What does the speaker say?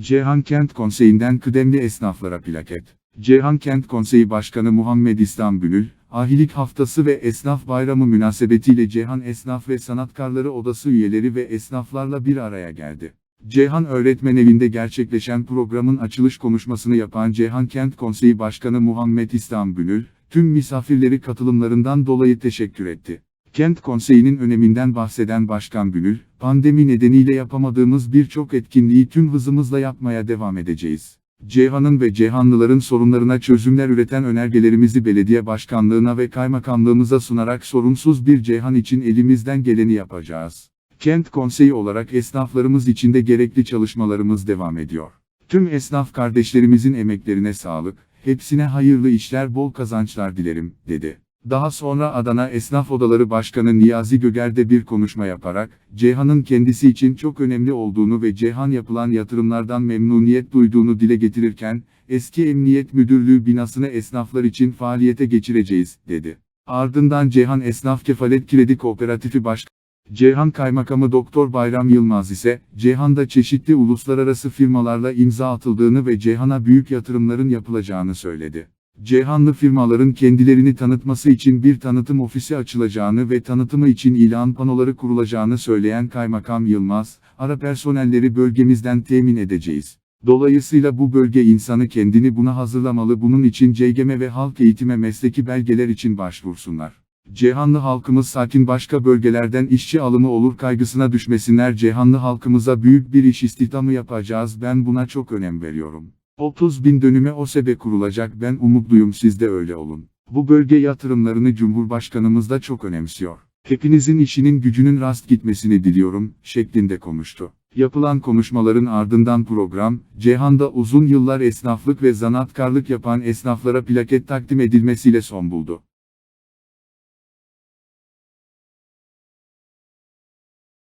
Ceyhan Kent Konseyi'nden kıdemli esnaflara plaket. Ceyhan Kent Konseyi Başkanı Muhammed İstanbülül, Ahilik Haftası ve Esnaf Bayramı münasebetiyle Ceyhan Esnaf ve Sanatkarları Odası üyeleri ve esnaflarla bir araya geldi. Ceyhan Öğretmen Evi'nde gerçekleşen programın açılış konuşmasını yapan Ceyhan Kent Konseyi Başkanı Muhammed İstanbülül, tüm misafirleri katılımlarından dolayı teşekkür etti. Kent Konseyi'nin öneminden bahseden Başkan Bülül, pandemi nedeniyle yapamadığımız birçok etkinliği tüm hızımızla yapmaya devam edeceğiz. Ceyhan'ın ve Ceyhanlıların sorunlarına çözümler üreten önergelerimizi belediye başkanlığına ve kaymakamlığımıza sunarak sorunsuz bir Ceyhan için elimizden geleni yapacağız. Kent Konseyi olarak esnaflarımız için de gerekli çalışmalarımız devam ediyor. Tüm esnaf kardeşlerimizin emeklerine sağlık, hepsine hayırlı işler bol kazançlar dilerim, dedi. Daha sonra Adana Esnaf Odaları Başkanı Niyazi Göger de bir konuşma yaparak, Ceyhan'ın kendisi için çok önemli olduğunu ve Ceyhan yapılan yatırımlardan memnuniyet duyduğunu dile getirirken, eski Emniyet Müdürlüğü binasını esnaflar için faaliyete geçireceğiz, dedi. Ardından Ceyhan Esnaf Kefalet Kredi Kooperatifi Başkanı, Ceyhan Kaymakamı Doktor Bayram Yılmaz ise, Ceyhan'da çeşitli uluslararası firmalarla imza atıldığını ve Ceyhan'a büyük yatırımların yapılacağını söyledi. Ceyhanlı firmaların kendilerini tanıtması için bir tanıtım ofisi açılacağını ve tanıtımı için ilan panoları kurulacağını söyleyen Kaymakam Yılmaz, ara personelleri bölgemizden temin edeceğiz. Dolayısıyla bu bölge insanı kendini buna hazırlamalı bunun için CGM ve halk eğitime mesleki belgeler için başvursunlar. Ceyhanlı halkımız sakin başka bölgelerden işçi alımı olur kaygısına düşmesinler Ceyhanlı halkımıza büyük bir iş istihdamı yapacağız ben buna çok önem veriyorum. 30 bin dönüme OSEBE kurulacak ben umutluyum siz de öyle olun. Bu bölge yatırımlarını Cumhurbaşkanımız da çok önemsiyor. Hepinizin işinin gücünün rast gitmesini diliyorum, şeklinde konuştu. Yapılan konuşmaların ardından program, Ceyhan'da uzun yıllar esnaflık ve zanaatkarlık yapan esnaflara plaket takdim edilmesiyle son buldu.